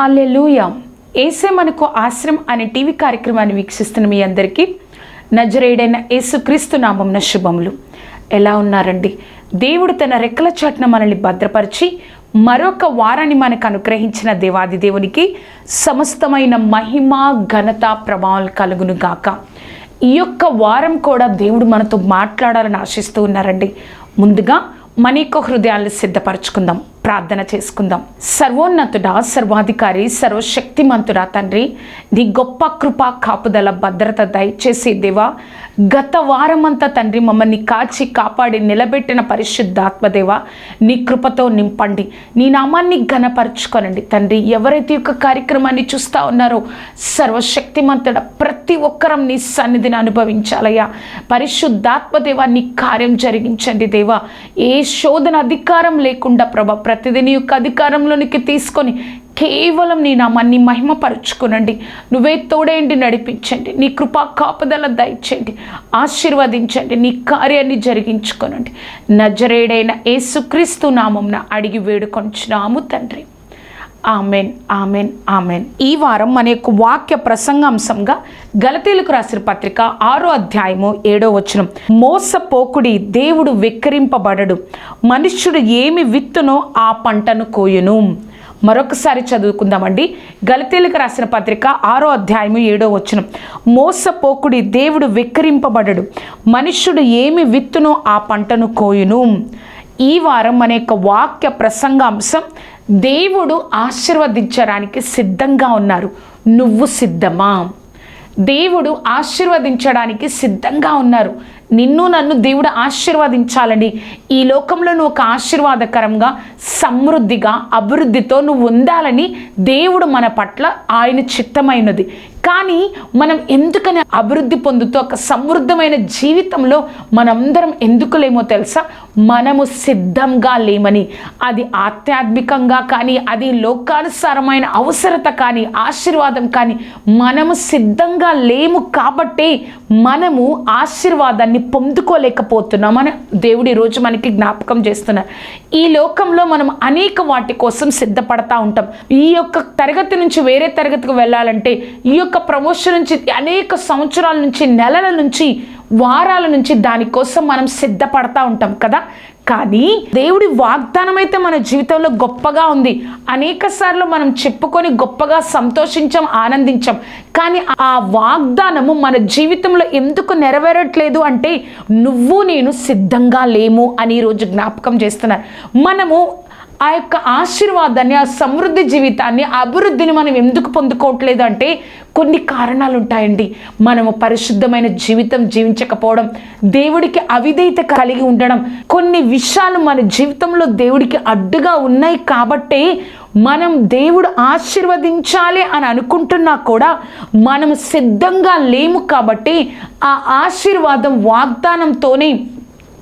Hallelujah ఏసే మనకు ఆశ్రమ్ అనే టీవీ కార్యక్రమాన్ని వీక్షిస్తున్న మీ అందరికీ నజరేడైన యేసుక్రీస్తు నామంన శుభములు. ఎలా ఉన్నారండి? దేవుడు తన రెక్కల చాటున మనల్ని భద్రపరిచి మరొక వారాన్ని మనకు అనుగ్రహించిన దేవాది దేవునికి సమస్తమైన మహిమ ఘనత ప్రభావం కలుగును గాక. ఈ యొక్క వారం కూడా దేవుడు మనతో మాట్లాడాలని ఆశిస్తూ ఉన్నారండి. ముందుగా మన యొక్క హృదయాలను సిద్ధపరచుకుందాం. ప్రార్థన చేసుకుందాం. సర్వోన్నతుడా సర్వాధికారి సర్వశక్తిమంతుడా తండ్రి నీ గొప్ప కృప కాపుదల భద్రత దయచేసి దేవా గత వారమంతా తండ్రి మమ్మల్ని కాచి కాపాడి నిలబెట్టిన పరిశుద్ధాత్మదేవ నీ కృపతో నింపండి. నీ నామాన్ని ఘనపరచుకోనండి తండ్రి. ఎవరైతే యొక్క కార్యక్రమాన్ని చూస్తూ ఉన్నారో సర్వశక్తిమంతుడ ప్రతి ఒక్కరం నీ సన్నిధిని అనుభవించాలయ్యా. పరిశుద్ధాత్మదేవ నీ కార్యం జరిగించండి దేవా. ఏ శోధన అధికారం లేకుండా ప్రభ ప్రతిదీ నీ యొక్క అధికారంలోనికి తీసుకొని కేవలం నీ నామాన్ని మహిమపరుచుకునండి. నువ్వే తోడేంటి నడిపించండి. నీ కృపా కాపుదల దయచేయండి. ఆశీర్వదించండి. నీ కార్యాన్ని జరిగించుకోనండి. నజరేడైన యేసుక్రీస్తు నామంన అడిగి వేడుకొంచున్నాము తండ్రి. Amen amen amen. ఈ వారం మన యొక్క వాక్య ప్రసంగాంశంగా గలతీలకు రాసిన పత్రిక ఆరో అధ్యాయము ఏడో వచనం. మోసపోకుడి దేవుడు వెక్కిరింపబడడు. మనుష్యుడు ఏమి విత్తునో ఆ పంటను కోయును. మరొకసారి చదువుకుందామండి. గలతీలకు రాసిన పత్రిక ఆరో అధ్యాయము ఏడో వచనం. మోసపోకుడి దేవుడు వెక్కిరింపబడడు. మనుష్యుడు ఏమి విత్తునో ఆ పంటను కోయును. ఈ వారం మన యొక్క వాక్య ప్రసంగాంశం దేవుడు ఆశీర్వదించడానికి సిద్ధంగా ఉన్నారు. నువ్వు సిద్ధమా? దేవుడు ఆశీర్వదించడానికి సిద్ధంగా ఉన్నారు. నిన్ను నన్ను దేవుడు ఆశీర్వదించాలని. ఈ లోకంలో నువ్వు ఒక ఆశీర్వాదకరంగా సమృద్ధిగా అభివృద్ధితో నువ్వు ఉండాలని దేవుడు మన పట్ల ఆయన చిత్తమైనది. కానీ మనం ఎందుకని అభివృద్ధి పొందుతూ ఒక సమృద్ధమైన జీవితంలో మనందరం ఎందుకు లేమో తెలుసా? మనము సిద్ధంగా లేమని. అది ఆధ్యాత్మికంగా కానీ అది లోకానుసారమైన అవసరత కానీ ఆశీర్వాదం కానీ మనము సిద్ధంగా లేము కాబట్టే మనము ఆశీర్వాదాన్ని పొందుకోలేకపోతున్నామని దేవుడు ఈరోజు మనకి జ్ఞాపకం చేస్తున్నారు. ఈ లోకంలో మనం అనేక వాటి కోసం సిద్ధపడతా ఉంటాం. ఈ యొక్క తరగతి నుంచి వేరే తరగతికి వెళ్ళాలంటే ఈ యొక్క ప్రమోషన్ నుంచి అనేక సంవత్సరాల నుంచి నెలల నుంచి వారాల నుంచి దానికోసం మనం సిద్ధపడతా ఉంటాం కదా? కానీ దేవుడి వాగ్దానం అయితే మన జీవితంలో గొప్పగా ఉంది. అనేక సార్లు మనం చెప్పుకొని గొప్పగా సంతోషించాం ఆనందించాం. కానీ ఆ వాగ్దానము మన జీవితంలో ఎందుకు నెరవేరట్లేదు అంటే నువ్వు నేను సిద్ధంగా లేము అని ఈరోజు జ్ఞాపకం చేస్తున్నారు. మనము ఆ యొక్క ఆశీర్వాదాన్ని ఆ సమృద్ధి జీవితాన్ని అభివృద్ధిని మనం ఎందుకు పొందుకోవట్లేదు అంటే కొన్ని కారణాలు ఉంటాయండి మనము పరిశుద్ధమైన జీవితం జీవించకపోవడం దేవుడికి అవిధేయత కలిగి ఉండడం కొన్ని విషయాలు మన జీవితంలో దేవుడికి అడ్డుగా ఉన్నాయి కాబట్టే మనం దేవుడు ఆశీర్వదించాలి అని అనుకుంటున్నా కూడా మనం సిద్ధంగా లేము కాబట్టి ఆ ఆశీర్వాదం వాగ్దానంతోనే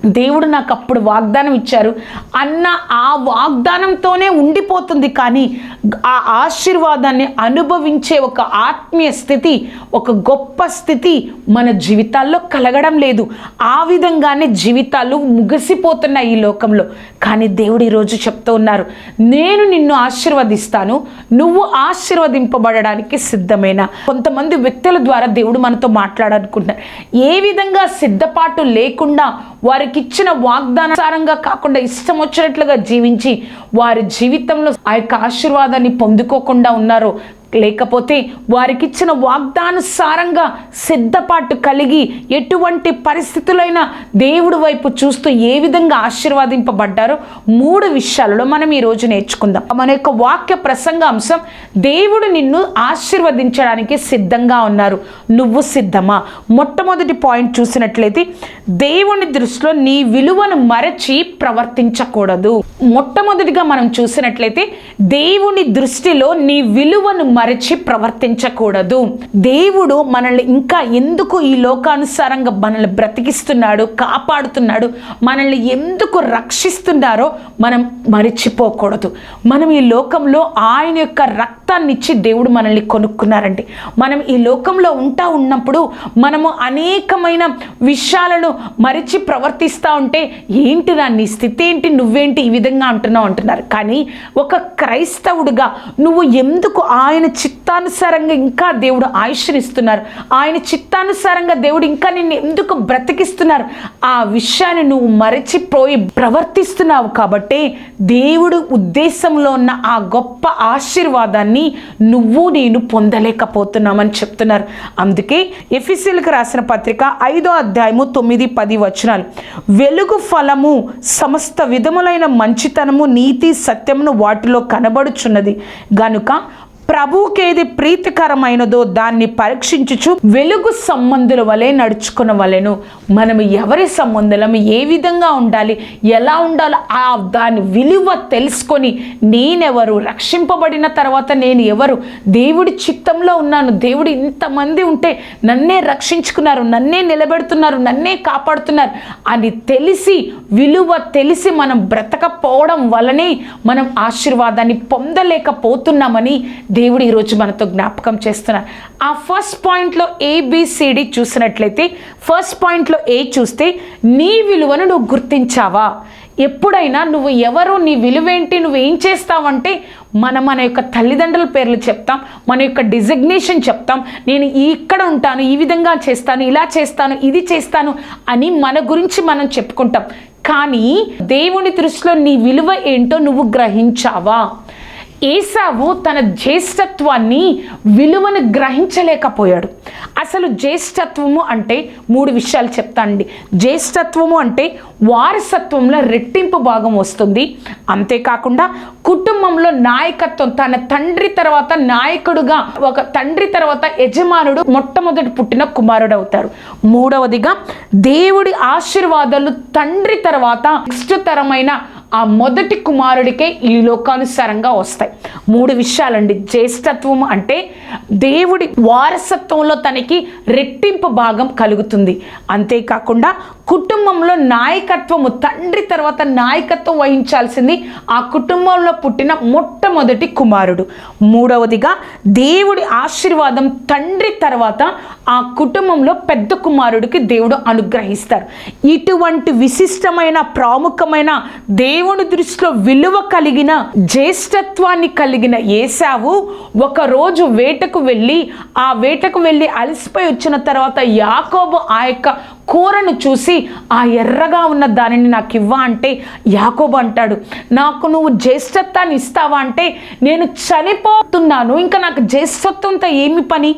దేవుడు నాకు అప్పుడు వాగ్దానం ఇచ్చారు. అన్న ఆ వాగ్దానంతోనే ఉండిపోతుంది కానీ ఆ ఆశీర్వాదాన్ని అనుభవించే ఒక ఆత్మీయ స్థితి ఒక గొప్ప స్థితి మన జీవితాల్లో కలగడం లేదు. ఆ విధంగానే జీవితాలు ముగిసిపోతున్నాయి ఈ లోకంలో. కానీ దేవుడు ఈరోజు చెప్తూ ఉన్నారు నేను నిన్ను ఆశీర్వదిస్తాను నువ్వు ఆశీర్వదింపబడడానికి సిద్ధమైన? కొంతమంది వ్యక్తుల ద్వారా దేవుడు మనతో మాట్లాడాలనుకుంటున్నారు. ఏ విధంగా సిద్ధపాటు లేకుండా వారికి ఇచ్చిన వాగ్దానాసారంగా కాకుండా ఇష్టం వచ్చినట్లుగా జీవించి వారి జీవితంలో ఆ యొక్క ఆశీర్వాదాన్ని పొందుకోకుండా ఉన్నారో. లేకపోతే వారికిచ్చిన వాగ్దానుసారంగా సిద్ధపాటు కలిగి ఎటువంటి పరిస్థితులైనా దేవుడి వైపు చూస్తూ ఏ విధంగా ఆశీర్వాదింపబడ్డారో మూడు విషయాలలో మనం ఈరోజు నేర్చుకుందాం. మన యొక్క వాక్య ప్రసంగాంశం దేవుడు నిన్ను ఆశీర్వదించడానికి సిద్ధంగా ఉన్నారు. నువ్వు సిద్ధమా? మొట్టమొదటి పాయింట్ చూసినట్లయితే దేవుని దృష్టిలో నీ విలువను మరచి ప్రవర్తించకూడదు. మొట్టమొదటిగా మనం చూసినట్లయితే దేవుని దృష్టిలో నీ విలువను మరచి ప్రవర్తించకూడదు. దేవుడు మనల్ని ఇంకా ఎందుకు ఈ లోకానుసారంగా మనల్ని బ్రతికిస్తున్నాడు కాపాడుతున్నాడు మనల్ని ఎందుకు రక్షిస్తున్నారో మనం మరిచిపోకూడదు. మనం ఈ లోకంలో ఆయన యొక్క రక్తాన్ని ఇచ్చి దేవుడు మనల్ని కొనుక్కున్నారండి. మనం ఈ లోకంలో ఉంటా ఉన్నప్పుడు మనము అనేకమైన విషయాలను మరిచి ప్రవర్తిస్తూ ఉంటే ఏంటి నా నీ స్థితి ఏంటి? నువ్వేంటి ఈ విధంగా అంటున్నావు? అంటున్నారు. కానీ ఒక క్రైస్తవుడుగా నువ్వు ఎందుకు ఆయన చిత్తానుసారంగా ఇంకా దేవుడు ఆయుష్నిస్తున్నారు. ఆయన చిత్తానుసారంగా దేవుడు ఇంకా నిన్ను ఎందుకు బ్రతికిస్తున్నారు? ఆ విషయాన్ని నువ్వు మరచిపోయి ప్రవర్తిస్తున్నావు కాబట్టి దేవుడు ఉద్దేశంలో ఉన్న ఆ గొప్ప ఆశీర్వాదాన్ని నువ్వు నేను పొందలేకపోతున్నామని చెప్తున్నారు. అందుకే ఎఫిసిల్కి రాసిన పత్రిక ఐదో అధ్యాయము తొమ్మిది పది వచనాలు. వెలుగు ఫలము సమస్త విధములైన మంచితనము నీతి సత్యమును వాటిలో కనబడుచున్నది. గనుక ప్రభుకేది ప్రీతికరమైనదో దాన్ని పరీక్షించుచు వెలుగు సంబంధుల వలె నడుచుకున్న వలెను. మనం ఎవరి సంబంధులం? ఏ విధంగా ఉండాలి? ఎలా ఉండాలో? ఆ దాని విలువ తెలుసుకొని నేనెవరు? రక్షింపబడిన తర్వాత నేను ఎవరు? దేవుడి చిత్తంలో ఉన్నాను. దేవుడు ఇంతమంది ఉంటే నన్నే రక్షించుకున్నారు నన్నే నిలబెడుతున్నారు నన్నే కాపాడుతున్నారు అని తెలిసి విలువ తెలిసి మనం బ్రతకపోవడం వలనే మనం ఆశీర్వాదాన్ని పొందలేకపోతున్నామని దేవుడు ఈరోజు మనతో జ్ఞాపకం చేస్తున్నారు ఆ ఫస్ట్ పాయింట్లో ఏబిసిడి చూసినట్లయితే ఫస్ట్ పాయింట్లో ఏ చూస్తే నీ విలువను నువ్వు గుర్తించావా? ఎప్పుడైనా నువ్వు ఎవరు నీ విలువేంటి నువ్వు ఏం చేస్తావంటే మనం మన యొక్క తల్లిదండ్రుల పేర్లు చెప్తాం మన యొక్క డిజిగ్నేషన్ చెప్తాం నేను ఇక్కడ ఉంటాను ఈ విధంగా చేస్తాను ఇలా చేస్తాను ఇది చేస్తాను అని మన గురించి మనం చెప్పుకుంటాం. కానీ దేవుని దృష్టిలో నీ విలువ ఏంటో నువ్వు గ్రహించావా? ఏసావు తన జ్యేష్ఠత్వాన్ని విలువను గ్రహించలేకపోయాడు. అసలు జ్యేష్ఠత్వము అంటే మూడు విషయాలు చెప్తానండి జ్యేష్ఠత్వము అంటే వారసత్వంలో రెట్టింపు భాగం వస్తుంది. అంతేకాకుండా కుటుంబంలో నాయకత్వం తన తండ్రి తర్వాత నాయకుడుగా ఒక తండ్రి తర్వాత యజమానుడు మొట్టమొదటి పుట్టిన కుమారుడు అవుతారు మూడవదిగా దేవుడి ఆశీర్వాదాలు తండ్రి తర్వాత నెక్స్ట్ తరమైన ఆ మొదటి కుమారుడికే ఈ లోకానుసారంగా వస్తాయి. మూడు విషయాలండి. జ్యేష్ఠత్వం అంటే దేవుడి వారసత్వంలో తనకి రెట్టింపు భాగం కలుగుతుంది. అంతేకాకుండా కుటుంబంలో నాయకత్వము తండ్రి తర్వాత నాయకత్వం వహించాల్సింది ఆ కుటుంబంలో పుట్టిన మొట్టమొదటి కుమారుడు. మూడవదిగా దేవుడి ఆశీర్వాదం తండ్రి తర్వాత ఆ కుటుంబంలో పెద్ద కుమారుడికి దేవుడు అనుగ్రహిస్తారు. ఇటువంటి విశిష్టమైన ప్రాముఖ్యమైన దేవుని దృష్టిలో విలువ కలిగిన జ్యేష్ఠత్వాన్ని కలిగిన ఏసావు ఒకరోజు వేటకు వెళ్ళి ఆ వేటకు వెళ్ళి అలసిపోయి వచ్చిన తర్వాత యాకోబు ఆ యొక్క కూరను చూసి ఆ ఎర్రగా ఉన్న దానిని నాకు ఇవ్వా అంటే యాకోబు అంటాడు నాకు నువ్వు జ్యేష్ఠత్వాన్ని ఇస్తావా అంటే నేను చనిపోతున్నాను ఇంకా నాకు జ్యేష్ఠత్వంతో ఏమి పని?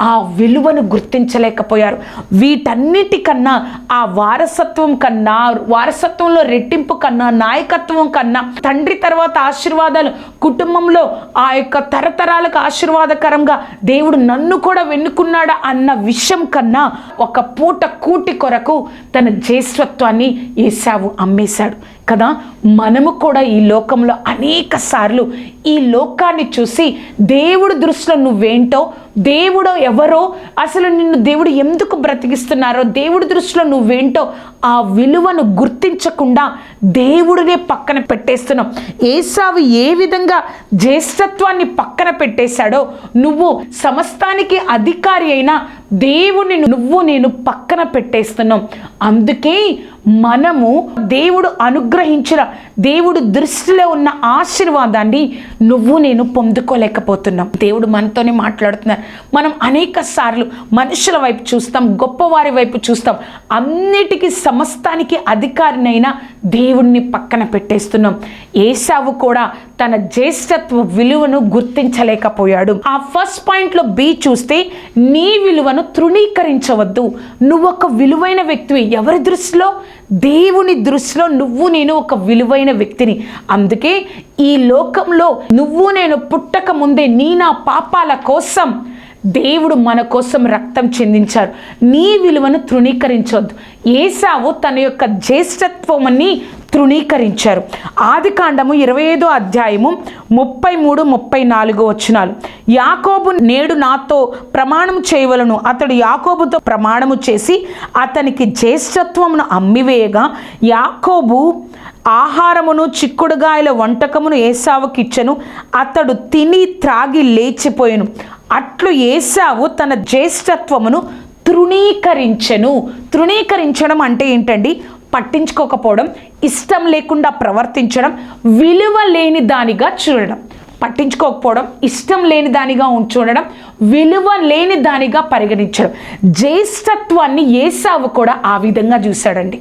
ఆ విలువను గుర్తించలేకపోయారు. వీటన్నిటికన్నా ఆ వారసత్వం కన్నా వారసత్వంలో రెట్టింపు కన్నా నాయకత్వం కన్నా తండ్రి తర్వాత ఆశీర్వాదాలు కుటుంబంలో ఆ యొక్క తరతరాలకు ఆశీర్వాదకరంగా దేవుడు నన్ను కూడా వెన్నుకున్నాడా అన్న విషయం కన్నా ఒక పూట కూటి కొరకు తన జేస్వత్వాన్ని ఏసావు అమ్మేశాడు. కదా? మనము కూడా ఈ లోకంలో అనేక సార్లు ఈ లోకాన్ని చూసి దేవుడు దృష్టిలో నువ్వేంటో దేవుడు ఎవరో అసలు నిన్ను దేవుడు ఎందుకు బ్రతికిస్తున్నారో దేవుడి దృష్టిలో నువ్వేంటో ఆ విలువను గుర్తించకుండా దేవుడినే పక్కన పెట్టేస్తున్నావు. ఏసావు ఏ విధంగా జ్యేష్ఠత్వాన్ని పక్కన పెట్టేశాడో నువ్వు సమస్తానికి అధికారి అయిన దేవుని నువ్వు నేను పక్కన పెట్టేస్తున్నాం. అందుకే మనము దేవుడు అనుగ్రహించిన దేవుడు దృష్టిలో ఉన్న ఆశీర్వాదాన్ని నువ్వు నేను పొందుకోలేకపోతున్నాం. దేవుడు మనతోనే మాట్లాడుతున్నారు. మనం అనేక సార్లు మనుషుల వైపు చూస్తాం గొప్పవారి వైపు చూస్తాం. అన్నిటికీ సమస్తానికి అధికారినైన దేవుణ్ణి పక్కన పెట్టేస్తున్నాం. ఏసావు కూడా తన జ్యేష్ఠత్వ విలువను గుర్తించలేకపోయాడు. ఆ ఫస్ట్ పాయింట్లో బి చూస్తే నీ విలువను తృణీకరించవద్దు. నువ్వు ఒక విలువైన వ్యక్తివి. ఎవరి దృష్టిలో? దేవుని దృష్టిలో నువ్వు నేను ఒక విలువైన వ్యక్తిని. అందుకే ఈ లోకంలో నువ్వు నేను పుట్టక ముందే నీ నా పాపాల కోసం దేవుడు మన కోసం రక్తం చెందించారు. నీ విలువను తృణీకరించవద్దు ఏసావు తన యొక్క జ్యేష్ఠత్వమని తృణీకరించారు. ఆది కాండము ఇరవై ఐదో అధ్యాయము ముప్పై మూడు ముప్పై నాలుగు వచనాలు. యాకోబు నేడు నాతో ప్రమాణము చేయవలను. అతడు యాకోబుతో ప్రమాణము చేసి అతనికి జ్యేష్ఠత్వమును అమ్మివేయగా యాకోబు ఆహారమును చిక్కుడుగాయల వంటకమును ఏసావుకిచ్చెను అతడు తిని త్రాగి లేచిపోయాను. అట్లు ఏసావు తన జ్యేష్ఠత్వమును తృణీకరించెను. తృణీకరించడం అంటే ఏంటండి? పట్టించుకోకపోవడం ఇష్టం లేకుండా ప్రవర్తించడం విలువ లేని దానిగా చూడడం. పట్టించుకోకపోవడం ఇష్టం లేని దానిగా చూడడం విలువ లేని దానిగా పరిగణించడం. జ్యేష్ఠత్వాన్ని ఏసావు కూడా ఆ విధంగా చూశాడండి.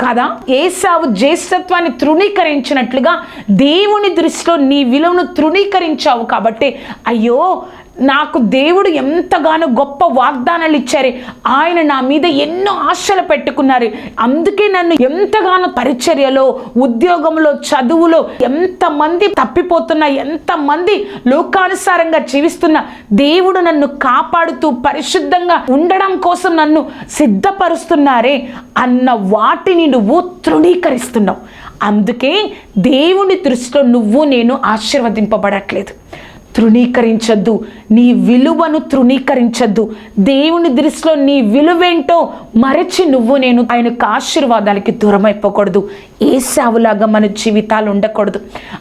కదా ఏసావు జ్యేష్ఠత్వాన్ని తృణీకరించినట్లుగా దేవుని దృష్టిలో నీ విలువను తృణీకరించావు కాబట్టి అయ్యో నాకు దేవుడు ఎంతగానో గొప్ప వాగ్దానాలు ఇచ్చారు. ఆయన నా మీద ఎన్నో ఆశలు పెట్టుకున్నారు. అందుకే నన్ను ఎంతగానో పరిచర్యలో ఉద్యోగంలో చదువులో ఎంతమంది తప్పిపోతున్నా ఎంతమంది లోకానుసారంగా జీవిస్తున్న దేవుడు నన్ను కాపాడుతూ పరిశుద్ధంగా ఉండడం కోసం నన్ను సిద్ధపరుస్తున్నారే అన్న వాటిని నువ్వు తృణీకరిస్తున్నావు. అందుకే దేవుని దృష్టిలో నువ్వు నేను ఆశీర్వదింపబడట్లేదు. తృణీకరించద్దు. నీ విలువను తృణీకరించద్దు. దేవుని దృష్టిలో నీ విలువేంటో మరచి నువ్వు నేను ఆయనకు ఆశీర్వాదాలకి దూరం అయిపోకూడదు ఏ సావులాగా మన జీవితాలు ఉండకూడదు.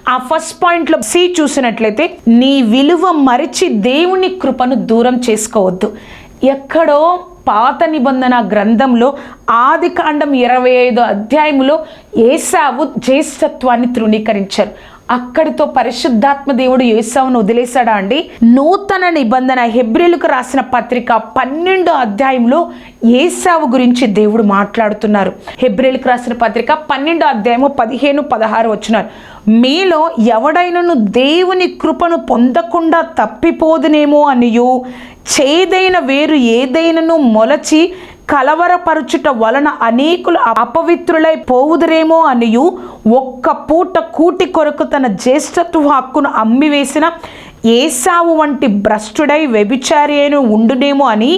ఆ ఫస్ట్ పాయింట్లో సి చూసినట్లయితే నీ విలువ మరచి దేవుని కృపను దూరం చేసుకోవద్దు. ఎక్కడో పాత నిబంధన గ్రంథంలో ఆది కాండం ఇరవై ఐదు అధ్యాయంలో ఏసావు జ్యేష్ఠత్వాన్ని తృణీకరించారు. అక్కడితో పరిశుద్ధాత్మ దేవుడు యేసావును వదిలేశాడా అండి? నూతన నిబంధన హెబ్రిలకు రాసిన పత్రిక పన్నెండో అధ్యాయంలో ఏసావు గురించి దేవుడు మాట్లాడుతున్నారు. హెబ్రిలకు రాసిన పత్రిక పన్నెండో అధ్యాయము పదిహేను పదహారు వచ్చినారు. మీలో ఎవడైనను దేవుని కృపను పొందకుండా తప్పిపోదునేమో అనియు చేదైన వేరు ఏదైనను మొలచి కలవరపరుచుట వలన అనేకులు అపవిత్రులై పోవుదురేమో అనియు ఒక్క పూట కూటి కొరకు తన జ్యేష్ఠత్వ హక్కును అమ్మివేసిన ఏసావు వంటి భ్రష్టుడై వ్యభిచారి అయిన ఉండునేమో అని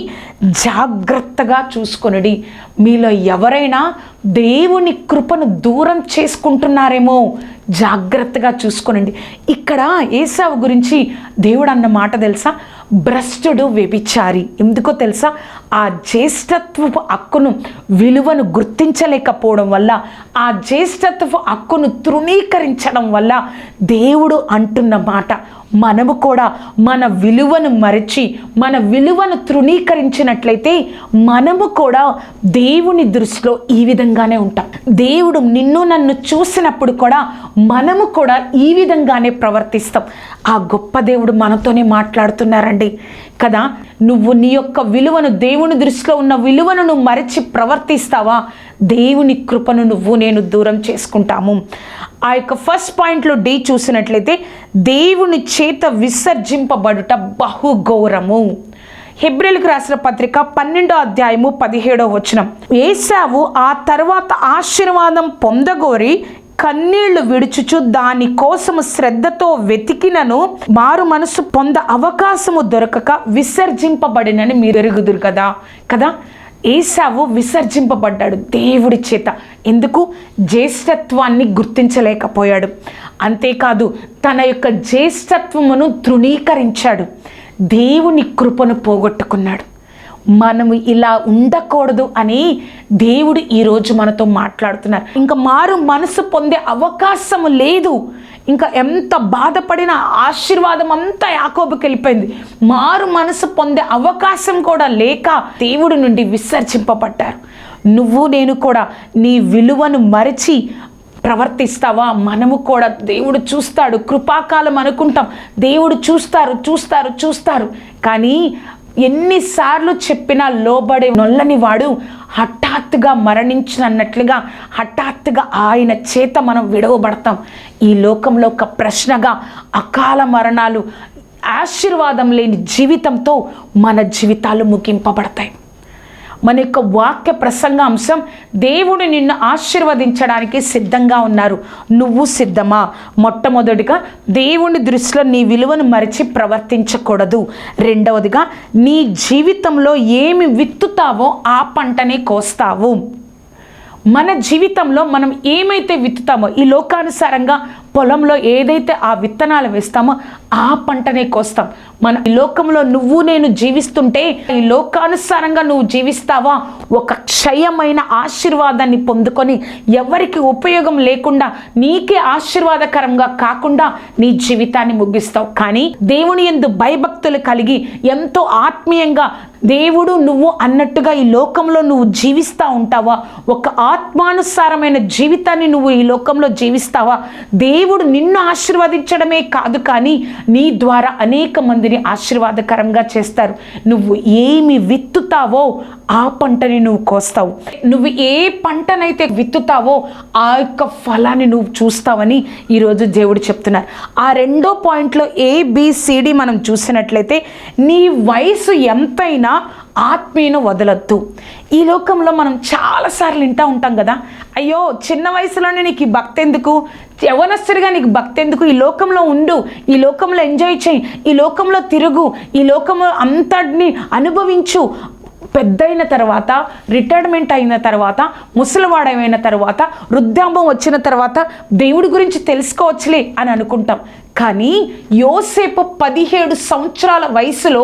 జాగ్రత్తగా చూసుకొనుడి. మీలో ఎవరైనా దేవుని కృపను దూరం చేసుకుంటున్నారేమో జాగ్రత్తగా చూసుకోనండి. ఇక్కడ ఏసావు గురించి దేవుడు అన్న మాట తెలుసా? భ్రష్టుడు వ్యభిచారి. ఎందుకో తెలుసా? ఆ జ్యేష్ఠత్వపు హక్కును విలువను గుర్తించలేకపోవడం వల్ల ఆ జ్యేష్ఠత్వపు హక్కును తృణీకరించడం వల్ల దేవుడు అంటున్న మాట మనము కూడా మన విలువను మరచి మన విలువను తృణీకరించినట్లయితే మనము కూడా దేవుని దృష్టిలో ఈ విధంగానే ఉంటాం. దేవుడు నిన్ను నన్ను చూసినప్పుడు కూడా మనము కూడా ఈ విధంగానే ప్రవర్తిస్తాం. ఆ గొప్ప దేవుడు మనతోనే మాట్లాడుతున్నారండి. కదా? నువ్వు నీ యొక్క విలువను దేవుని దృష్టిలో ఉన్న విలువను నువ్వు మరచి ప్రవర్తిస్తావా? దేవుని కృపను నువ్వు నేను దూరం చేసుకుంటాము. ఆ యొక్క ఫస్ట్ పాయింట్లో డి చూసినట్లయితే దేవుని చేత విసర్జింపబడుట బహుఘోరము. హెబ్రిల్కి రాసిన పత్రిక పన్నెండో అధ్యాయము పదిహేడో వచనం. ఏసావు ఆ తర్వాత ఆశీర్వాదం పొందగోరి కన్నీళ్ళు విడుచుచు దాని కోసము శ్రద్ధతో వెతికినను మారు మనసు పొంద అవకాశము దొరకక విసర్జింపబడినని మీరు ఎరుగుదురు కదా? కదా? ఏసావు విసర్జింపబడ్డాడు దేవుడి చేత. ఎందుకు? జ్యేష్ఠత్వాన్ని గుర్తించలేకపోయాడు. అంతేకాదు తన యొక్క జ్యేష్ఠత్వమును తృణీకరించాడు. దేవుని కృపను పోగొట్టుకున్నాడు. మనము ఇలా ఉండకూడదు అని దేవుడు ఈరోజు మనతో మాట్లాడుతున్నారు. ఇంకా మారు మనసు పొందే అవకాశము లేదు. ఇంకా ఎంత బాధపడిన ఆశీర్వాదం అంతా యాకోబుకి వెళ్ళిపోయింది. మారు మనసు పొందే అవకాశం కూడా లేక దేవుడి నుండి విసర్జింపబడ్డారు. నువ్వు నేను కూడా నీ విలువను మరచి ప్రవర్తిస్తావా? మనము కూడా దేవుడు చూస్తాడు. కృపాకాలం అనుకుంటాం. దేవుడు చూస్తారు చూస్తారు చూస్తారు. కానీ ఎన్నిసార్లు చెప్పినా లోబడే నొల్లని వాడు హఠాత్తుగా మరణించినట్లుగా హఠాత్తుగా ఆయన చేత మనం విడవబడతాం. ఈ లోకంలో ఒక ప్రశ్నగా అకాల మరణాలు ఆశీర్వాదం లేని జీవితంతో మన జీవితాలు ముగింపబడతాయి. మన యొక్క వాక్య ప్రసంగ అంశం దేవుడు నిన్ను ఆశీర్వదించడానికి సిద్ధంగా ఉన్నారు. నువ్వు సిద్ధమా? మొట్టమొదటిగా దేవుని దృష్టిలో నీ విలువను మరిచి ప్రవర్తించకూడదు. రెండవదిగా నీ జీవితంలో ఏమి విత్తుతావో ఆ పంటనే కోస్తావు. మన జీవితంలో మనం ఏమైతే విత్తుతామో ఈ లోకానుసారంగా పొలంలో ఏదైతే ఆ విత్తనాలు వేస్తామో ఆ పంటనే కోస్తాం. మన ఈ లోకంలో నువ్వు నేను జీవిస్తుంటే ఈ లోకానుసారంగా నువ్వు జీవిస్తావా? ఒక క్షయమైన ఆశీర్వాదాన్ని పొందుకొని ఎవరికి ఉపయోగం లేకుండా నీకే ఆశీర్వాదకరంగా కాకుండా నీ జీవితాన్ని ముగిస్తావు. కానీ దేవుని ఎందు భయభక్తులు కలిగి ఎంతో ఆత్మీయంగా దేవుడు నువ్వు అన్నట్టుగా ఈ లోకంలో నువ్వు జీవిస్తూ ఉంటావా? ఒక ఆత్మానుసారమైన జీవితాన్ని నువ్వు ఈ లోకంలో జీవిస్తావా? దేవుడు నిన్ను ఆశీర్వదించడమే కాదు కానీ నీ ద్వారా అనేక మందిని ఆశీర్వాదకరంగా చేస్తారు. నువ్వు ఏమి విత్తుతావో ఆ పంటని నువ్వు కోస్తావు. నువ్వు ఏ పంటనైతే విత్తుతావో ఆ యొక్క ఫలాన్ని నువ్వు చూస్తావని ఈరోజు దేవుడు చెప్తున్నారు. ఆ రెండో పాయింట్లో ఏబిసిడి మనం చూసినట్లయితే నీ వయసు ఎంతైనా ఆత్మీయను వదలొద్దు. ఈ లోకంలో మనం చాలాసార్లు వింటూ ఉంటాం కదా అయ్యో చిన్న వయసులోనే నీకు ఈ భక్తి ఎందుకు? యవనస్తుడిగా నీకు భక్తి ఎందుకు? ఈ లోకంలో ఉండు ఈ లోకంలో ఎంజాయ్ చేయి ఈ లోకంలో తిరుగు ఈ లోకంలో అంతటిని అనుభవించు. పెద్దయిన తర్వాత రిటైర్మెంట్ అయిన తర్వాత ముసలివాడమైన తర్వాత వృద్ధాంబం వచ్చిన తర్వాత దేవుడి గురించి తెలుసుకోవచ్చులే అని అనుకుంటాం. కానీ యోసేపు పదిహేడు సంవత్సరాల వయసులో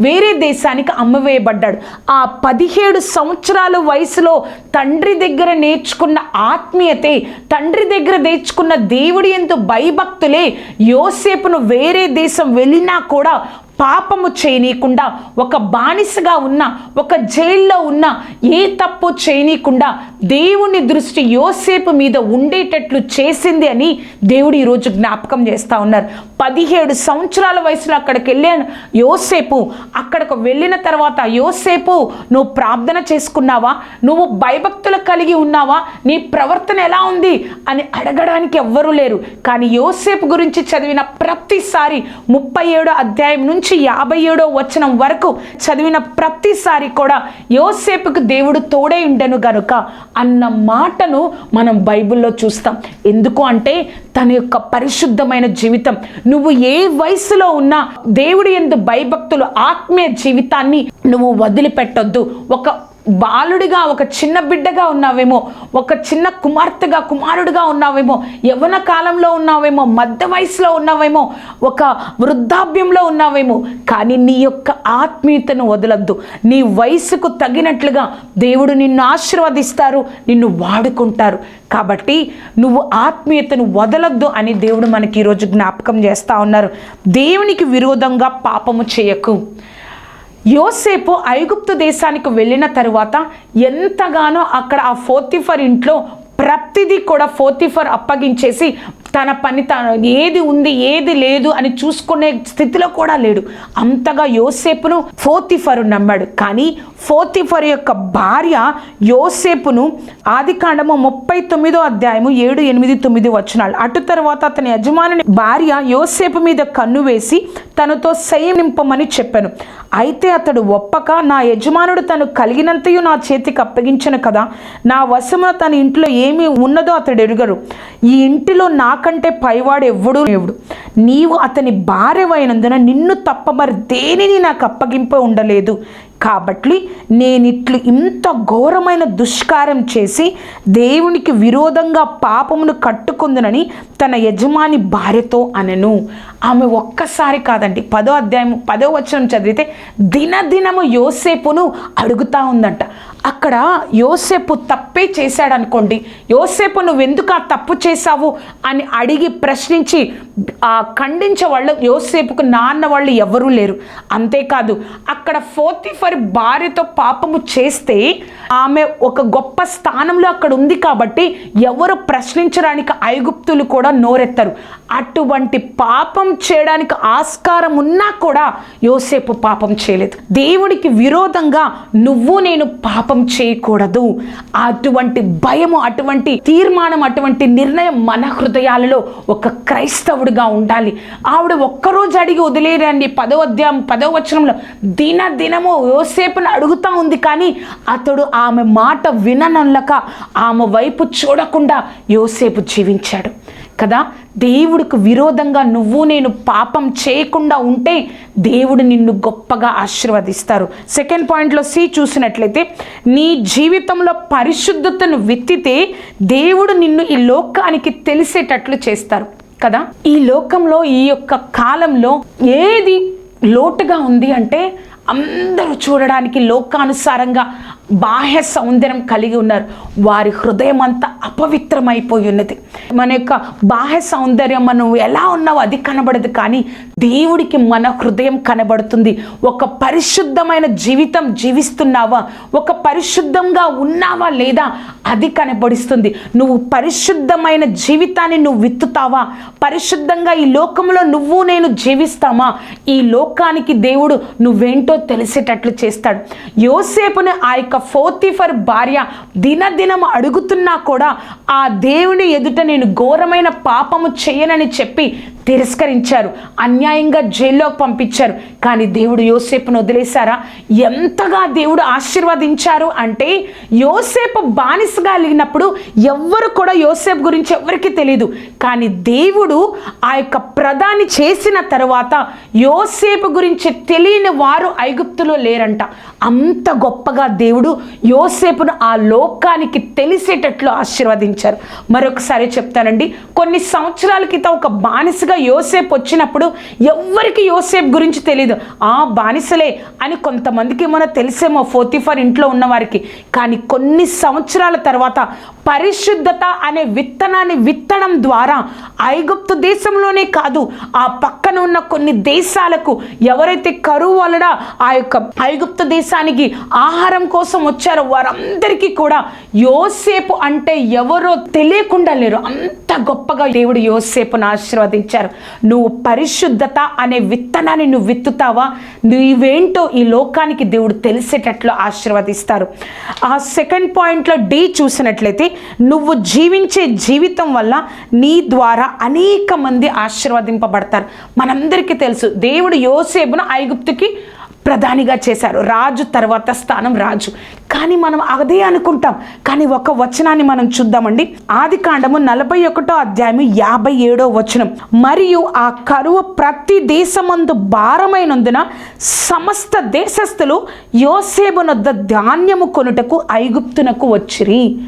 వేరే దేశానికి అమ్మవేయబడ్డాడు. ఆ పదిహేడు సంవత్సరాల వయసులో తండ్రి దగ్గర నేర్చుకున్న ఆత్మీయతే తండ్రి దగ్గర నేర్చుకున్న దేవుడి ఎందు భయభక్తులే యోసేపును వేరే దేశం వెళ్ళినా కూడా పాపము చేయనీయకుండా ఒక బానిసగా ఉన్న ఒక జైల్లో ఉన్న ఏ తప్పు చేయనీయకుండా దేవుని దృష్టి యోసేపు మీద ఉండేటట్లు చేసింది అని దేవుడు ఈరోజు జ్ఞాపకం చేస్తూ ఉన్నారు. పదిహేడు సంవత్సరాల వయసులో అక్కడికి వెళ్ళాను. యోసేపు అక్కడికి వెళ్ళిన తర్వాత యోసేపు నువ్వు ప్రార్థన చేసుకున్నావా? నువ్వు భయభక్తులు కలిగి ఉన్నావా? నీ ప్రవర్తన ఎలా ఉంది? అని అడగడానికి ఎవ్వరూ లేరు. కానీ యోసేపు గురించి చదివిన ప్రతిసారి ముప్పై ఏడు అధ్యాయం నుంచి యాభై ఏడో వచనం వరకు చదివిన ప్రతిసారి కూడా యోసేపుకు దేవుడు తోడై ఉండెను గనుక అన్న మాటను మనం బైబిల్లో చూస్తాం. ఎందుకు అంటే తన యొక్క పరిశుద్ధమైన జీవితం. నువ్వు ఏ వయసులో ఉన్నా దేవుడి ఎందు భయభక్తులు ఆత్మీయ జీవితాన్ని నువ్వు వదిలిపెట్టొద్దు. ఒక బాలుడిగా ఒక చిన్న బిడ్డగా ఉన్నావేమో ఒక చిన్న కుమార్తెగా కుమారుడిగా ఉన్నావేమో యవన కాలంలో ఉన్నావేమో మధ్య వయసులో ఉన్నావేమో ఒక వృద్ధాప్యంలో ఉన్నావేమో కానీ నీ యొక్క ఆత్మీయతను వదలద్దు. నీ వయసుకు తగినట్లుగా దేవుడు నిన్ను ఆశీర్వదిస్తారు నిన్ను వాడుకుంటారు. కాబట్టి నువ్వు ఆత్మీయతను వదలద్దు అని దేవుడు మనకి ఈరోజు జ్ఞాపకం చేస్తూ ఉన్నారు. దేవునికి విరోధంగా పాపము చేయకు. యోసేపు ఐగుప్తు దేశానికి వెళ్ళిన తరువాత ఎంతగానో అక్కడ ఆ ఫోర్తిఫర్ ఇంట్లో ప్రతిదీ కూడా ఫోర్తిఫర్ అప్పగించేసి తన పని తన ఏది ఉంది ఏది లేదు అని చూసుకునే స్థితిలో కూడా లేడు. అంతగా యోసేపును ఫోర్తిఫరు నమ్మాడు. కానీ ఫోర్తిఫర్ యొక్క భార్య యోసేపును ఆది కాండము ముప్పై తొమ్మిదో అధ్యాయము ఏడు ఎనిమిది తొమ్మిది వచనాలు. అటు తర్వాత అతని యజమానుని భార్య యోసేపు మీద కన్ను వేసి తనతో నింపమని చెప్పాను. అయితే అతడు ఒప్పక నా యజమానుడు తను కలిగినంతయు నా చేతికి అప్పగించను కదా నా వశమున తన ఇంట్లో ఏమి ఉన్నదో అతడు ఎరుగరు ఈ ఇంటిలో నాకంటే పైవాడు ఎవడు ఎవడు నీవు అతని భార్యమైనందున నిన్ను తప్ప మరి దేనిని నాకు అప్పగింప ఉండలేదు. కాబట్టి నేనిట్లు ఇంత ఘోరమైన దుష్కారం చేసి దేవునికి విరోధంగా పాపమును కట్టుకుందునని తన యజమాని భార్యతో అనను. ఆమె ఒక్కసారి కాదండి పదో అధ్యాయం పదో వచనం చదివితే దినదినము యోసేపును అడుగుతా ఉందంట. అక్కడ యోసేపు తప్పే చేశాడనుకోండి యోసేపు నువ్వు ఎందుకు ఆ తప్పు చేశావు అని అడిగి ప్రశ్నించి ఖండించే వాళ్ళు యోసేపుకు నాన్న వాళ్ళు ఎవరూ లేరు. అంతేకాదు అక్కడ ఫోర్తిఫర్ భార్యతో పాపము చేస్తే ఆమె ఒక గొప్ప స్థానంలో అక్కడ ఉంది కాబట్టి ఎవరు ప్రశ్నించడానికి ఐగుప్తులు కూడా నోరెత్తరు. అటువంటి పాపం చేయడానికి ఆస్కారం ఉన్నా కూడా యోసేపు పాపం చేయలేదు. దేవుడికి విరోధంగా నువ్వు నేను పాపం చేయకూడదు. అటువంటి భయము అటువంటి తీర్మానం అటువంటి నిర్ణయం మన హృదయాలలో ఒక క్రైస్తవుడిగా ఉండాలి. ఆవిడ ఒక్కరోజు అడిగి వదిలేరండి పదో అధ్యాయం పదో వచనంలో దిన దినము యోసేపును అడుగుతా ఉంది కానీ అతడు ఆమె మాట విననల్లక ఆమె వైపు చూడకుండా యోసేపు జీవించాడు. కదా? దేవుడికి విరోధంగా నువ్వు నేను పాపం చేయకుండా ఉంటే దేవుడు నిన్ను గొప్పగా ఆశీర్వదిస్తారు. సెకండ్ పాయింట్లో సి చూసినట్లయితే నీ జీవితంలో పరిశుద్ధతను విత్తితే దేవుడు నిన్ను ఈ లోకానికి తెలిసేటట్లు చేస్తారు కదా? ఈ లోకంలో ఈ యొక్క కాలంలో ఏది లోటుగా ఉంది అంటే అందరూ చూడడానికి లోకానుసారంగా బాహ్య సౌందర్యం కలిగి ఉన్నారు. వారి హృదయం అంతా అపవిత్రమైపోయి ఉన్నది. మన యొక్క బాహ్య సౌందర్యం మనం ఎలా ఉన్నావో అది కనబడదు కానీ దేవుడికి మన హృదయం కనబడుతుంది. ఒక పరిశుద్ధమైన జీవితం జీవిస్తున్నావా? ఒక పరిశుద్ధంగా ఉన్నావా లేదా అది కనబడిస్తుంది. నువ్వు పరిశుద్ధమైన జీవితాన్ని నువ్వు విత్తుతావా? పరిశుద్ధంగా ఈ లోకంలో నువ్వు నేను జీవిస్తామా? ఈ లోకానికి దేవుడు నువ్వేంటో తెలిసేటట్లు చేస్తాడు. యోసేపుని ఆ యొక్క ఫోర్తిఫర్ భార్య దినదినం అడుగుతున్నా కూడా ఆ దేవుని ఎదుట నేను ఘోరమైన పాపము చేయనని చెప్పి తిరస్కరించారు. అన్యాయంగా జైల్లోకి పంపించారు. కానీ దేవుడు యోసేపును వదిలేశారా? ఎంతగా దేవుడు ఆశీర్వదించారు అంటే యోసేపు బానిసగా లేనప్పుడు ఎవ్వరు కూడా యోసేపు గురించి ఎవరికి తెలియదు కానీ దేవుడు ఆ యొక్క ప్రధాని చేసిన తర్వాత యోసేపు గురించి తెలియని వారు ఐగుప్తులో లేరంట. అంత గొప్పగా దేవుడు యోసేపును ఆ లోకానికి తెలిసేటట్లు ఆశీర్వదించారు. మరొకసారి చెప్తానండి కొన్ని సంవత్సరాల క్రితం ఒక బానిసగా యోసేపు వచ్చినప్పుడు ఎవ్వరికి యోసేపు గురించి తెలియదు ఆ బానిసలే అని కొంతమందికి ఏమైనా తెలిసేమో ఫోర్తిఫర్ ఇంట్లో ఉన్నవారికి కానీ కొన్ని సంవత్సరాల తర్వాత పరిశుద్ధత అనే విత్తనాన్ని విత్తడం ద్వారా ఐగుప్తు దేశంలోనే కాదు ఆ పక్కన ఉన్న కొన్ని దేశాలకు ఎవరైతే కరువు వలన ఆ యొక్క ఐగుప్తు దేశానికి ఆహారం కోసం వచ్చారో. వారందరికీ కూడా యోసేపు అంటే ఎవరో తెలియకుండా లేరు. అంత గొప్పగా దేవుడు యోసేపును ఆశీర్వదించారు. నువ్వు పరిశుద్ధత అనే విత్తనాన్ని నువ్వు విత్తుతావా? నువ్వేంటో ఈ లోకానికి దేవుడు తెలిసేటట్లు ఆశీర్వదిస్తారు. ఆ సెకండ్ పాయింట్లో డి చూసినట్లయితే నువ్వు జీవించే జీవితం వల్ల నీ ద్వారా అనేక మంది ఆశీర్వదింపబడతారు. మనందరికీ తెలుసు దేవుడు యోసేపును ఐగుప్తుకి ప్రధానిగా చేశారు. రాజు తర్వాత స్థానం రాజు. కానీ మనం అదే అనుకుంటాం. కానీ ఒక వచనాన్ని మనం చూద్దామండి. ఆది కాండము నలభై ఒకటో అధ్యాయము యాభై ఏడో వచనం. మరియు ఆ కరువు ప్రతి దేశమందు భారమైనందున సమస్త దేశస్థులు యోసేబునొద్ద ధాన్యము కొనుటకు ఐగుప్తునకు వచ్చిరి.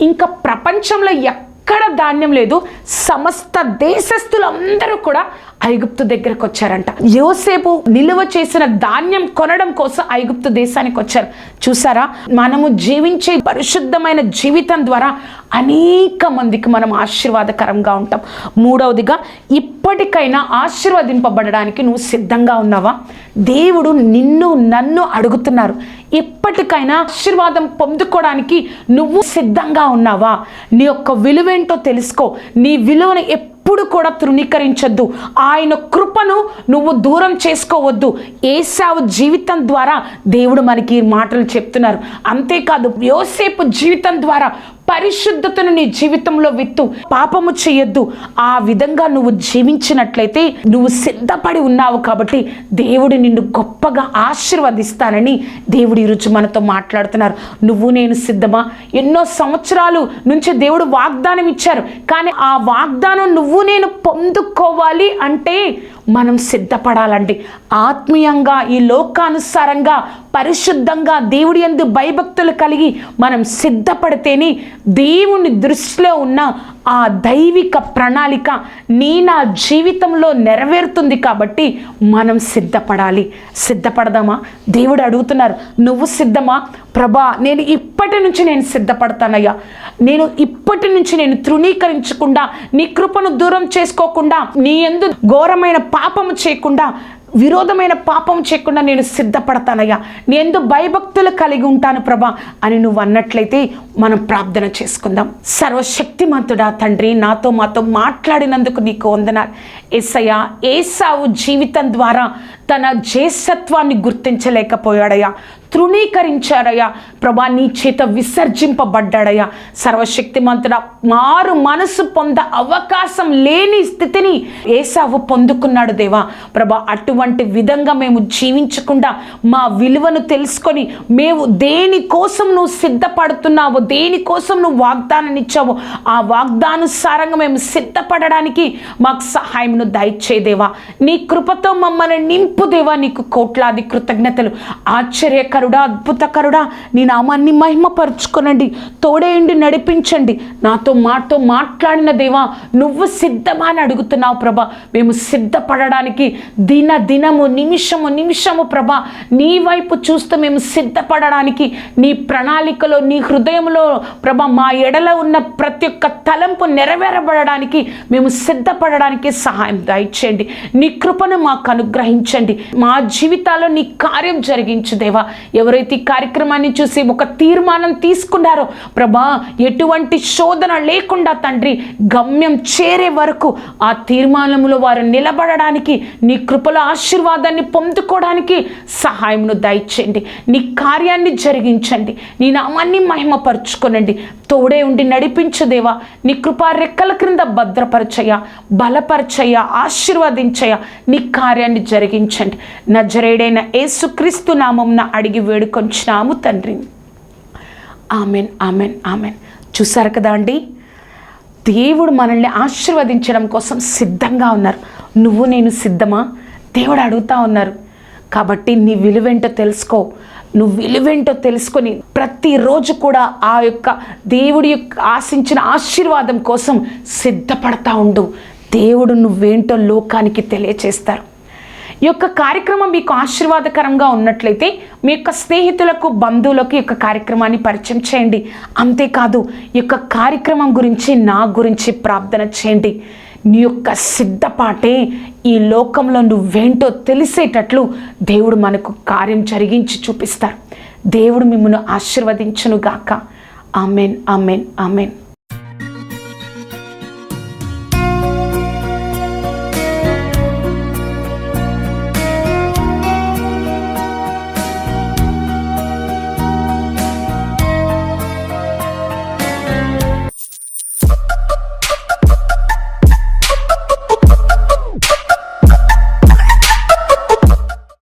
ఇంకా ప్రపంచంలో ఎక్కడ ధాన్యం లేదు. సమస్త దేశస్థులందరూ కూడా ఐగుప్తు దగ్గరకు వచ్చారంట. యోసేపు నిలువ చేసిన ధాన్యం కొనడం కోసం ఐగుప్తు దేశానికి వచ్చారు. చూసారా? మనము జీవించే పరిశుద్ధమైన జీవితం ద్వారా అనేక మందికి మనం ఆశీర్వాదకరంగా ఉంటాం. మూడవదిగా ఇప్పటికైనా ఆశీర్వదింపబడడానికి నువ్వు సిద్ధంగా ఉన్నావా? దేవుడు నిన్ను నన్ను అడుగుతున్నారు. ఇప్పటికైనా ఆశీర్వాదం పొందుకోవడానికి నువ్వు సిద్ధంగా ఉన్నావా? నీ యొక్క విలువేంటో తెలుసుకో. నీ విలువను ఎప్పుడు కూడా తృణీకరించొద్దు. ఆయన కృపను నువ్వు దూరం చేసుకోవద్దు. ఏసావు జీవితం ద్వారా దేవుడు మనకి మాటలు చెప్తున్నారు. అంతేకాదు యోసేపు జీవితం ద్వారా పరిశుద్ధతను నీ జీవితంలో విత్తు. పాపము చేయొద్దు. ఆ విధంగా నువ్వు జీవించినట్లయితే నువ్వు సిద్ధపడి ఉన్నావు కాబట్టి దేవుడు నిన్ను గొప్పగా ఆశీర్వదిస్తానని దేవుడు ఈరోజు మనతో మాట్లాడుతున్నారు. నువ్వు నేను సిద్ధమా? ఎన్నో సంవత్సరాలు నుంచి దేవుడు వాగ్దానం ఇచ్చారు. కానీ ఆ వాగ్దానం నువ్వు నేను పొందుకోవాలి అంటే మనం సిద్ధపడాలండి ఆత్మీయంగా ఈ లోకానుసారంగా పరిశుద్ధంగా దేవుడి ఎందు భయభక్తులు కలిగి మనం సిద్ధపడితేనే దేవుని దృష్టిలో ఉన్న ఆ దైవిక ప్రణాళిక నీ నా జీవితంలో నెరవేరుతుంది కాబట్టి మనం సిద్ధపడాలి. సిద్ధపడదామా? దేవుడు అడుగుతున్నారు నువ్వు సిద్ధమా? ప్రభా నేను ఇప్పటి నుంచి నేను సిద్ధపడతానయ్యా. నేను ఇప్పటి నుంచి నేను తృణీకరించకుండా నీ కృపను దూరం చేసుకోకుండా నీ ఎందు ఘోరమైన పాపము చేయకుండా విరోధమైన పాపం చేయకుండా నేను సిద్ధపడతానయ్యా. నేను భయభక్తులు కలిగి ఉంటాను ప్రభా అని నువ్వు అన్నట్లయితే మనం ప్రార్థన చేసుకుందాం. సర్వశక్తిమంతుడా తండ్రి నాతో మాతో మాట్లాడినందుకు నీకు వందనాలు. ఏసయ్యా ఏసావు జీవితం ద్వారా తన జేసత్వాన్ని గుర్తించలేకపోయాడయ్యా. తృణీకరించాడయ్యా. ప్రభా నీ చేత విసర్జింపబడ్డాడయ్యా. సర్వశక్తిమంతుడ మారు మనసు పొంద అవకాశం లేని స్థితిని ఏసావు పొందుకున్నాడు దేవా. ప్రభా అటువంటి విధంగా మేము జీవించకుండా మా విలువను తెలుసుకొని మేము దేనికోసం నువ్వు సిద్ధపడుతున్నావో దేనికోసం నువ్వు వాగ్దానం ఇచ్చావో ఆ వాగ్దానుసారంగా మేము సిద్ధపడడానికి మాకు సహాయంను దయచేదేవా నీ కృపతో మమ్మల్ని నింపి నింపు దేవా నీకు కోట్లాది కృతజ్ఞతలు. ఆశ్చర్యకరుడా అద్భుతకరుడా నీ నామాన్ని మహిమపరుచుకునండి. తోడేయండి నడిపించండి. నాతో మాతో మాట్లాడిన దేవా నువ్వు సిద్ధమా అని అడుగుతున్నావు ప్రభా. మేము సిద్ధపడడానికి దిన దినము నిమిషము నిమిషము ప్రభా నీ వైపు చూస్తూ మేము సిద్ధపడడానికి నీ ప్రణాళికలో నీ హృదయంలో ప్రభా మా ఎడల ఉన్న ప్రతి ఒక్క తలంపు నెరవేరబడడానికి మేము సిద్ధపడడానికి సహాయం దయచేయండి. నీ కృపను మాకు అనుగ్రహించండి. మా జీవితాల్లో నీ కార్యం జరిగించు దేవా. ఎవరైతే ఈ కార్యక్రమాన్ని చూసి ఒక తీర్మానం తీసుకున్నారో ప్రభా ఎటువంటి శోధన లేకుండా తండ్రి గమ్యం చేరే వరకు ఆ తీర్మానంలో వారు నిలబడడానికి నీ కృపల ఆశీర్వాదాన్ని పొందుకోవడానికి సహాయంను దయచేయండి. నీ కార్యాన్ని జరిగించండి. నీ నామాన్ని మహిమపరుచుకొనండి. తోడే ఉండి నడిపించు దేవా. నీ కృపా రెక్కల క్రింద భద్రపరచయ్య బలపరచయ్య ఆశీర్వదించయ్య. నీ కార్యాన్ని జరిగించండి నజరేడైన ఏసుక్రీస్తు నామంన అడిగి వేడుకొంచినాము తండ్రి. Amen amen amen. చూసారు కదా అండి? దేవుడు మనల్ని ఆశీర్వదించడం కోసం సిద్ధంగా ఉన్నారు. నువ్వు నేను సిద్ధమా? దేవుడు అడుగుతా ఉన్నారు. కాబట్టి నీ విలువేంటో తెలుసుకో. నువ్వు విలువేంటో తెలుసుకొని ప్రతిరోజు కూడా ఆ యొక్క దేవుడి యొక్క ఆశించిన ఆశీర్వాదం కోసం సిద్ధపడతా ఉండు. దేవుడు నువ్వేంటో లోకానికి తెలియచేస్తారు. ఈ యొక్క కార్యక్రమం మీకు ఆశీర్వాదకరంగా ఉన్నట్లయితే మీ యొక్క స్నేహితులకు బంధువులకు ఈ యొక్క కార్యక్రమాన్ని పరిచయం చేయండి. అంతేకాదు ఈ యొక్క కార్యక్రమం గురించి నా గురించి ప్రార్థన చేయండి. నీ యొక్క సిద్ధపాటే ఈ లోకంలో నువ్వేంటో తెలిసేటట్లు దేవుడు మనకు కార్యం జరిగించి చూపిస్తారు. దేవుడు మిమ్మల్ని ఆశీర్వదించునుగాక. Amen amen amen.